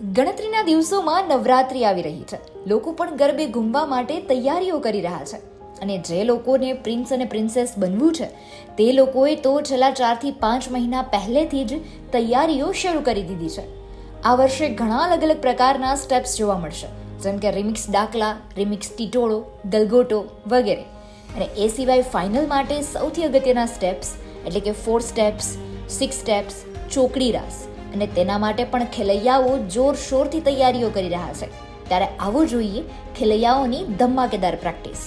ગણતરીના દિવસોમાં નવરાત્રિ આવી રહી છે. લોકો પણ ગરબે ઘૂમવા માટે તૈયારીઓ કરી રહ્યા છે. અને જે લોકોને પ્રિન્સ અને પ્રિન્સેસ બનવું છે, તે લોકોએ તો છેલ્લા ચારથી પાંચ મહિના પહેલેથી જ તૈયારીઓ શરૂ કરી દીધી છે. આ વર્ષે ઘણા અલગ અલગ પ્રકારના સ્ટેપ્સ જોવા મળશે. જેમ કે રિમિક્સ ડાકલા, રિમિક્સ ટીટોળો ગલગોટો વગેરે. અને એ સિવાય ફાઇનલ માટે સૌથી અગત્યના સ્ટેપ્સ, એટલે કે ફોર સ્ટેપ્સ, સિક્સ સ્ટેપ્સ, ચોકડી રાસ. અને તેના માટે પણ ખેલૈયાઓ જોરશોરથી તૈયારીઓ કરી રહ્યા છે. ત્યારે આવું જોઈએ ખેલૈયાઓની ધમાકેદાર પ્રેક્ટિસ.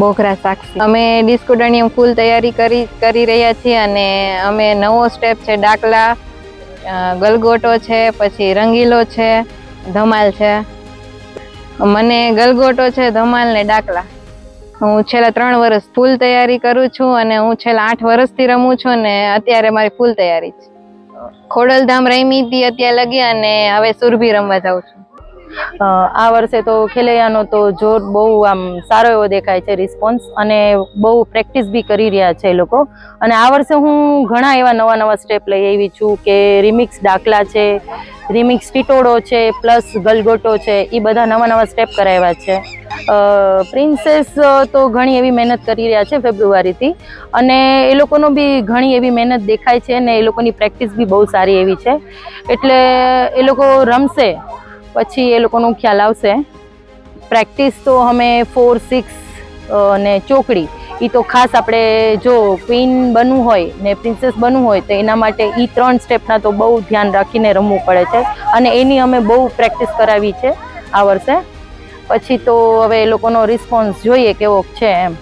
બોખરા સાક્ષી. અમે ડિસ્કો ફૂલ તૈયારી કરી કરી રહ્યા છીએ અને અમે નવો સ્ટેપ છે, ડાકલા ગલગોટો છે, પછી રંગીલો છે, ધમાલ છે. મને ગલગોટો છે, ધમાલ ને ડાકલા. હું છેલ્લા ત્રણ વર્ષ ફૂલ તૈયારી કરું છું અને હું છેલ્લા આઠ વર્ષથી રમું છું ને અત્યારે મારી ફૂલ તૈયારી છે. ખોડલધામ રમી હતી અત્યારે લગી અને હવે સુરભી રમવા જાઉં છું. આ વર્ષે તો ખેલૈયાનો તો જોર બહુ આમ સારો એવો દેખાય છે રિસ્પોન્સ અને બહુ પ્રેક્ટિસ બી કરી રહ્યા છે એ લોકો. અને આ વર્ષે હું ઘણા એવા નવા નવા સ્ટેપ લઈ આવી છું કે રિમિક્સ દાખલા છે રિમિક્સ ટીટોળો છે પ્લસ ગલગોટો છે, એ બધા નવા નવા સ્ટેપ કરાવ્યા છે. પ્રિન્સેસ તો ઘણી એવી મહેનત કરી રહ્યા છે ફેબ્રુઆરીથી અને એ લોકોનો બી ઘણી એવી મહેનત દેખાય છે અને એ લોકોની પ્રેક્ટિસ બી બહુ સારી એવી છે. એટલે એ લોકો રમશે. પછી એ લોકોનો ખ્યાલ આવશે. પ્રેક્ટિસ તો અમે ફોર, સિક્સ ને ચોકડી. એ તો ખાસ આપણે જો ક્વીન બનવું હોય ને પ્રિન્સેસ બનવું હોય તો એના માટે એ ત્રણ સ્ટેપના તો બહુ ધ્યાન રાખીને રમવું પડે છે. અને એની અમે બહુ પ્રેક્ટિસ કરાવી છે આ વર્ષે. પછી તો હવે એ લોકોનો રિસ્પોન્સ જોઈએ કેવો છે એમ.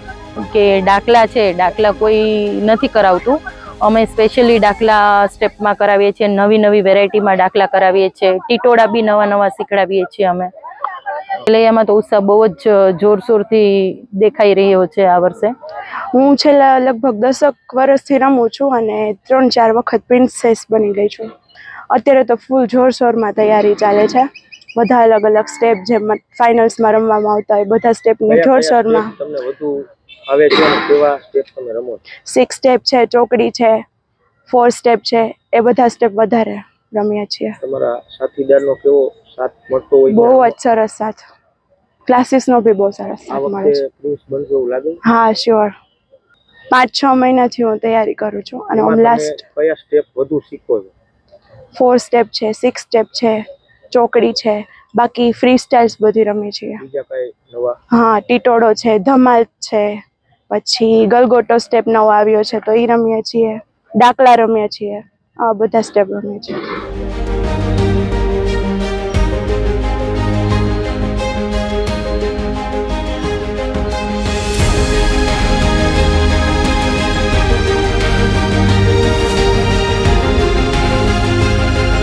કે ડાકલા છે, ડાકલા કોઈ નથી કરાવતું. અમે સ્પેશિયલી દાખલા સ્ટેપમાં કરાવીએ છીએ નવી નવી વેરાયટીમાં દાખલા કરાવીએ છીએ ટીટોળા બી નવા નવા શીખડાવીએ છીએ અમે. ખેલૈયામાં તો ઉત્સાહ બહુ જ જોરશોરથી દેખાઈ રહ્યો છે આ વર્ષે. હું છેલ્લા લગભગ દસક વર્ષથી રમું છું અને ત્રણ ચાર વખત પ્રિન્સેસ બની ગઈ છું. અત્યારે તો ફૂલ જોરશોરમાં તૈયારી ચાલે છે. બધા અલગ અલગ સ્ટેપ જેમ ફાઇનલ્સમાં રમવામાં આવતા હોય બધા સ્ટેપની જોરશોરમાં તમને વધુ આવે છે અને કેવા સ્ટેપ તમે રમો સિક્સ સ્ટેપ છે ચોકડી છે ફોર સ્ટેપ છે એ બધા સ્ટેપ વધારે રમીએ છીએ. તમારા સાથીદારનો કેવો સાથ મળતો હોય બહુ જ સરસ સાથ. ક્લાસીસનો બી બહુ સરસ સાથ મળે છે. પ્રિન્સ એવું લાગે? હા શ્યોર પાંચ છ મહિનાથી હું તૈયારી કરું છું અને હું લાસ્ટ કયા સ્ટેપ વધુ શીખો છો? ફોર સ્ટેપ છે સિક્સ સ્ટેપ છે ચોકડી છે બાકી ફ્રી સ્ટાઇલ્સ બધી રમી છીએ. બીજા કઈ નવા? હા ટીટોડો છે ધમાલ છે પછી ગલગોટો સ્ટેપ નવો આવ્યો છે તો એ રમીએ છીએ, ડાકલા રમીએ છીએ, આ બધા સ્ટેપ રમીએ છીએ.